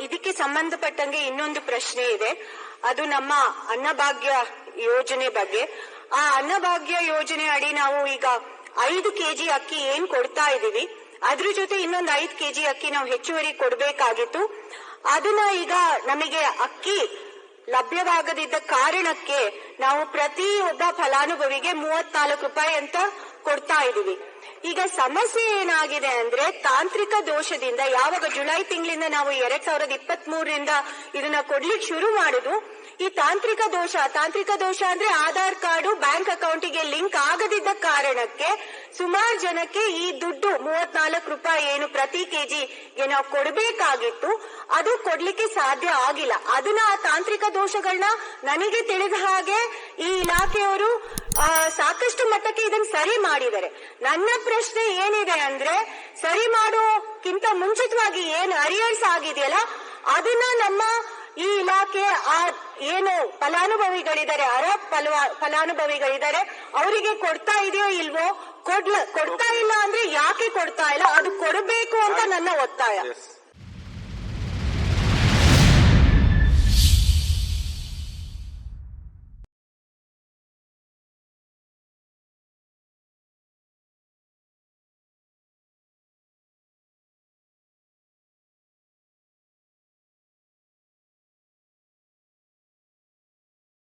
ಇದಕ್ಕೆ ಸಂಬಂಧಪಟ್ಟಂಗೆ ಇನ್ನೊಂದು ಪ್ರಶ್ನೆ ಇದೆ. ಅದು ನಮ್ಮ ಅನ್ನಭಾಗ್ಯ ಯೋಜನೆ ಬಗ್ಗೆ. ಆ ಅನ್ನಭಾಗ್ಯ ಯೋಜನೆ ಅಡಿ ನಾವು ಈಗ ಐದು ಕೆಜಿ ಅಕ್ಕಿ ಏನ್ ಕೊಡ್ತಾ ಇದೀವಿ ಅದ್ರ ಜೊತೆ ಇನ್ನೊಂದು ಐದು ಕೆಜಿ ಅಕ್ಕಿ ನಾವು ಹೆಚ್ಚುವರಿ ಕೊಡ್ಬೇಕಾಗಿತ್ತು. ಅದನ್ನ ಈಗ ನಮಗೆ ಅಕ್ಕಿ ಲಭ್ಯವಾಗದಿದ್ದ ಕಾರಣಕ್ಕೆ ನಾವು ಪ್ರತಿಯೊಬ್ಬ ಫಲಾನುಭವಿಗೆ ಮೂವತ್ನಾಲ್ಕು ರೂಪಾಯಿ ಅಂತ ಕೊಡ್ತಾ ಇದೀವಿ ಈಗ ಸಮಸ್ಯೆ ಏನಾಗಿದೆ ಅಂದ್ರೆ ತಾಂತ್ರಿಕ ದೋಷದಿಂದ, ಯಾವಾಗ ಜುಲೈ ತಿಂಗಳಿಂದ ನಾವು ಎರಡ್ ಸಾವಿರದ ಇಪ್ಪತ್ತ್ ಮೂರರಿಂದ ಇದನ್ನ ಕೊಡ್ಲಿಕ್ಕೆ ಶುರು ಮಾಡುದು, ಈ ತಾಂತ್ರಿಕ ದೋಷ ತಾಂತ್ರಿಕ ದೋಷ ಅಂದ್ರೆ ಆಧಾರ್ ಕಾರ್ಡು, ಬ್ಯಾಂಕ್ ಅಕೌಂಟಿಗೆ ಲಿಂಕ್ ಆಗದಿದ್ದ ಕಾರಣಕ್ಕೆ ಸುಮಾರು ಜನಕ್ಕೆ ಈ ದುಡ್ಡು ಮೂವತ್ನಾಲ್ಕು ರೂಪಾಯಿ ಏನು ಪ್ರತಿ ಕೆಜಿ ನಾವು ಕೊಡಬೇಕಾಗಿತ್ತು, ಅದು ಕೊಡ್ಲಿಕ್ಕೆ ಸಾಧ್ಯ ಆಗಿಲ್ಲ. ಅದನ್ನ ಆ ತಾಂತ್ರಿಕ ದೋಷಗಳನ್ನ ನನಗೆ ತಿಳಿದ ಹಾಗೆ ಈ ಇಲಾಖೆಯವರು ಸಾಕಷ್ಟು ಮಟ್ಟಕ್ಕೆ ಇದನ್ನ ಸರಿ ಮಾಡಿದ್ದಾರೆ. ನನ್ನ ಪ್ರಶ್ನೆ ಏನಿದೆ ಅಂದ್ರೆ, ಸರಿ ಮಾಡೋಕ್ಕಿಂತ ಮುಂಚಿತವಾಗಿ ಏನು ಅರಿಯರ್ಸ್ ಆಗಿದೆಯಲ್ಲ, ಅದನ್ನ ನಮ್ಮ ಈ ಇಲಾಖೆ ಆ ಏನು ಫಲಾನುಭವಿಗಳಿದ್ದಾರೆ, ಅರ ಫಲಾನುಭವಿಗಳಿದ್ದಾರೆ, ಅವರಿಗೆ ಕೊಡ್ತಾ ಇದೆಯೋ ಇಲ್ವೋ, ಕೊಡ್ಲ ಕೊಡ್ತಾ ಇಲ್ಲ ಅಂದ್ರೆ ಯಾಕೆ ಕೊಡ್ತಾ ಇಲ್ಲ, ಅದು ಕೊಡಬೇಕು ಅಂತ ನನ್ನ ಒತ್ತಾಯ.